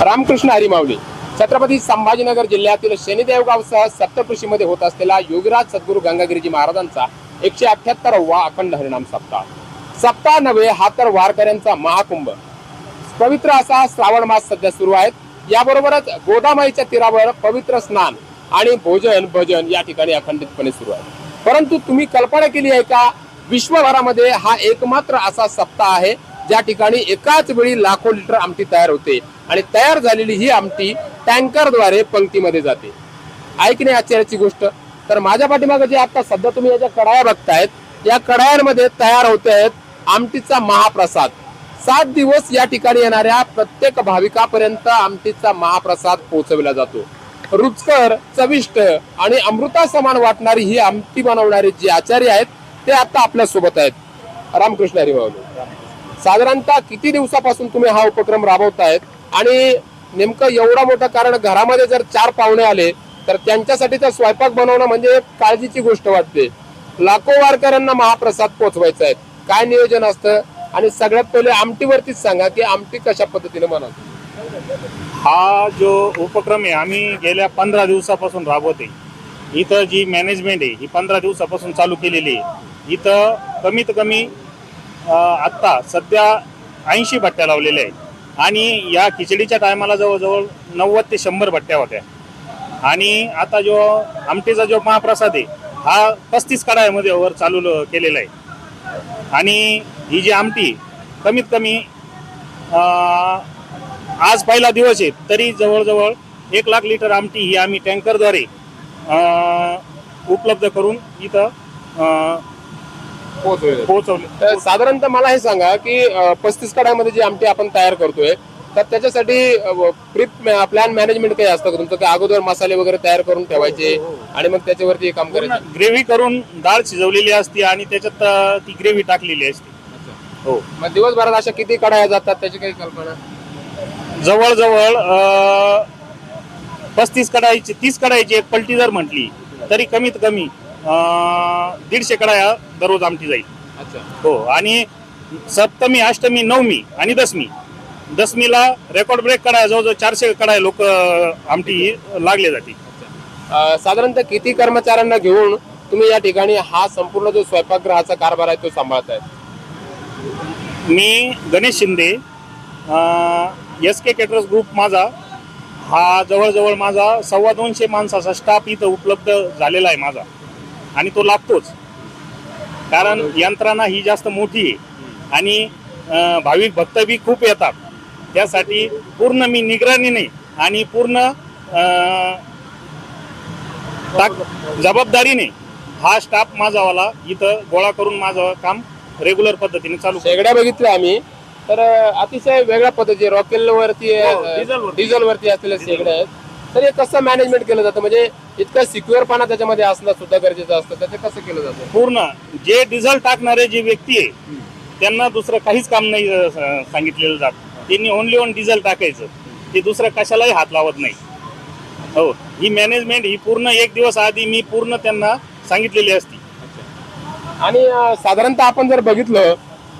रामकृष्ण हरिमावली छत्रपती संभाजीनगर जिल्ह्यातील शनिदेवगावसह सप्तकृषीमध्ये होत असलेला योगीराज सद्गुरू गंगागिरीजी महाराजांचा एकशे अठ्याहत्तरावा अखंड हरिणाम सप्ताह. सप्ताह नव्हे हा तर वारकऱ्यांचा महाकुंभ. पवित्र असा श्रावण मास सध्या सुरू आहेत. याबरोबरच गोदामाईच्या तीरावर पवित्र स्नान आणि भोजन भजन या ठिकाणी अखंडितपणे सुरू आहे. परंतु तुम्ही कल्पना केली आहे का विश्वभरामध्ये हा एकमात्र असा सप्ताह आहे? ज्या ठिकाणी एकाच वेळी लाखो लिटर आमटी तयार होते आणि तयार झालेली ही आमटी टँकरद्वारे पंक्तीमध्ये जाते. ऐकणे आश्चर्याची गोष्ट तर माझ्या पाठीमागे जे आता सध्या तुम्ही याच्या कडाया बघतायत या कडायांमध्ये तयार होते आहेत आमटीचा महाप्रसाद. सात दिवस या ठिकाणी येणाऱ्या प्रत्येक भाविकापर्यंत आमटीचा महाप्रसाद पोहोचवला जातो. रुचकर चविष्ट आणि अमृता समान वाटणारी ही आमटी बनवणारे जे आचार्य आहेत ते आता आपल्यासोबत आहेत. रामकृष्ण हरिभाऊ साधारणतः किती दिवसापासून तुम्ही हा उपक्रम राबवतायत? आणि नेमकं एवढा मोठा कारण घरामध्ये जर चार पाहुणे आले तर त्यांच्यासाठीचा स्वयंपाक बनवणं म्हणजे काळजीची गोष्ट वाटते. लाखो वारकऱ्यांना महाप्रसाद पोचवायचा आहे काय नियोजन असतं? आणि सगळ्यात पहिले आमटीवरतीच सांगा की आमटी कशा पद्धतीने बनवतो हा जो उपक्रम आहे आम्ही गेल्या पंधरा दिवसापासून राबवते. इथं जी मॅनेजमेंट आहे ही पंधरा दिवसापासून चालू केलेली आहे. इथं कमीत कमी आत्ता सध्या ऐंशी भट्ट्या लावलेल्या आहेत. आणि या खिचडीच्या टायमाला जवळजवळ नव्वद ते शंभर भट्ट्या होत्या. आणि आता जो आमटीचा जो महाप्रसाद आहे हा पस्तीस कडायामध्ये वर चालू केलेला आहे. आणि ही जी आमटी कमीत कमी आज पहिला दिवस आहे तरी जवळजवळ एक लाख लिटर आमटी ही आम्ही टँकरद्वारे उपलब्ध करून इथं पोहोचवले. साधारणतः मला हे सांगा की पस्तीस कडामध्ये जी आमटी आपण तयार करतोय तर त्याच्यासाठी प्री प्लॅन मॅनेजमेंट काही असतं का तुमचं? अगोदर मसाले वगैरे तयार करून ठेवायचे आणि मग त्याच्यावरती हे काम करायचं? ग्रेव्ही करून डाळ शिजवलेली असते आणि त्याच्यात ती ग्रेव्ही टाकलेली असते. हो. मग दिवसभरात अशा किती कडाया जातात? त्याची काही कल्पना? जवळजवळ पस्तीस कडाईची तीस कडाईची एक पलटी जर म्हटली तरी कमीत कमी दीडशे कडाया दररोज आमटी जाईल. अच्छा. हो आणि सप्तमी अष्टमी नवमी आणि दसमी. दसमीला रेकॉर्ड ब्रेक कडाया जवळजवळ चारशे कडाया लोक आमटी लागले जाते. अं, साधारणतः किती कर्मचाऱ्यांना घेऊन तुम्ही या ठिकाणी हा संपूर्ण जो स्वयंपाकगृहाचा कारभार आहे तो सांभाळताय? मी Ganesh Shinde S K caterers group माझा. हा जवळजवळ माझा सव्वा दोनशे माणसाचा स्टाफ इथं उपलब्ध झालेला आहे माझा. आणि तो लागतोच. कारण यंत्रणा ही जास्त मोठी आहे. आणि भाविक भक्त बी खूप येतात. त्यासाठी पूर्ण मी निगराणीने आणि पूर्ण जबाबदारीने हा स्टाफ माझावाला इथं गोळा करून माझं काम रेग्युलर पद्धतीने चालू. शेगड्या बघितल्या आम्ही. तर अतिशय वेगळ्या पद्धती रॉकेल वरती हो, डिझेलवरती. डिझेल असलेल्या शेगड्या आहेत. तर हे कसं मॅनेजमेंट केलं जातं? म्हणजे इतकं सिक्युअरपणा त्याच्यामध्ये असणं सुद्धा गरजेचं असतं. त्याचं कसं केलं जातं? पूर्ण. जे डिझेल टाकणारे जे व्यक्ती आहे त्यांना दुसरं काहीच काम नाही अं, स- सांगितलेलं जात. त्यांनी ओनली ओन डिझेल टाकायचं. ते दुसरं कशालाही हात लावत नाही. हो ही मॅनेजमेंट ही पूर्ण एक दिवस आधी मी पूर्ण त्यांना सांगितलेली असती. आणि अं, साधारणतः आपण जर बघितलं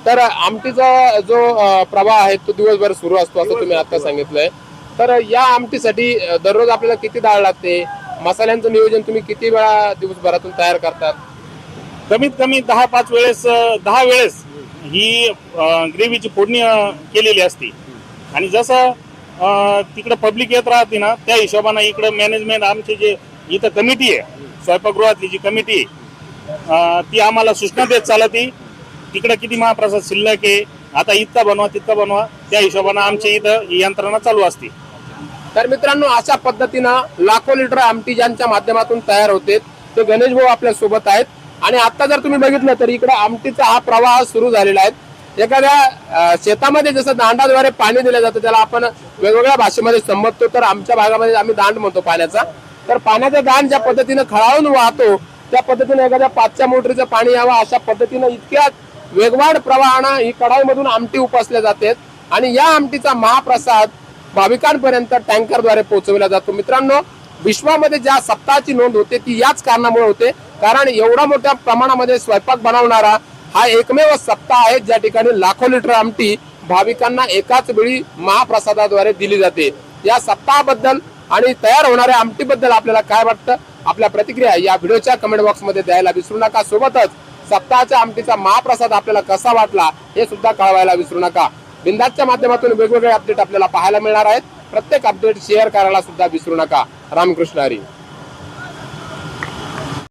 तर आमटीचा जो अं, प्रवाह आहे तो दिवसभर सुरू असतो असं तुम्ही आता सांगितलंय. तर या आमटीसाठी दररोज आपल्याला किती डाळ लागते? मसाल्यांचं नियोजन तुम्ही किती वेळा दिवसभरातून तयार करतात? कमीत कमी दहा पाच वेळेस दहा वेळेस ही ग्रेव्हीची फोडणी केलेली असते. आणि जसं तिकडे तिकडं पब्लिक येत राहते ना त्या हिशोबानं इकडं मॅनेजमेंट आमची जे इथं कमिटी आहे स्वयंपाकगृहातली जी कमिटी आहे ती आम्हाला सूचना देत चालती तिकडं किती महाप्रसाद शिल्लक आहे? आता इतका बनवा तितका बनवा. त्या हिशोबानं आमच्या इथं यंत्रणा चालू असते. तर मित्रांनो अशा पद्धतीनं लाखो लिटर आमटी ज्यांच्या माध्यमातून तयार होते. ते गणेश भाऊ आपल्यासोबत आहेत. आणि आता जर तुम्ही बघितलं तर इकडे आमटीचा हा प्रवाह सुरू झालेला आहे. एखाद्या शेतामध्ये जसं दांडाद्वारे पाणी दिलं जातं त्याला आपण वेगवेगळ्या भाषेमध्ये संबोधतो तर आमच्या भागामध्ये आम्ही दांड म्हणतो पाण्याचा. तर पाण्याचा दांड ज्या पद्धतीनं खळावून वाहतो त्या पद्धतीने एखाद्या पाचच्या मोटरीचं पाणी यावं अशा पद्धतीनं इतक्या वेगवान प्रवाहानं ही कढाईमधून आमटी उपसल्या जाते. आणि या आमटीचा महाप्रसाद भाविकांपर्यंत टँकरद्वारे पोहोचवला जातो. मित्रांनो विश्वामध्ये ज्या सप्ताहाची नोंद होते ती याच कारणामुळे होते. कारण एवढा मोठ्या प्रमाणामध्ये स्वयंपाक बनवणारा हा एकमेव सप्ताह आहे. ज्या ठिकाणी लाखो लिटर आमटी भाविकांना एकाच वेळी महाप्रसादाद्वारे दिली जाते. या सप्ताहाबद्दल आणि तयार होणाऱ्या आमटीबद्दल आपल्याला काय वाटतं? आपल्या प्रतिक्रिया या व्हिडिओच्या कमेंट बॉक्समध्ये द्यायला विसरू नका. सोबतच सप्ताहाच्या आमटीचा महाप्रसाद आपल्याला कसा वाटला हे सुद्धा कळवायला विसरू नका. बिंदाच्या माध्यमातून वेगवेगळे अपडेट आपल्याला पाहायला मिळणार आहेत. प्रत्येक अपडेट शेअर करायला सुद्धा विसरू नका. रामकृष्ण हरी.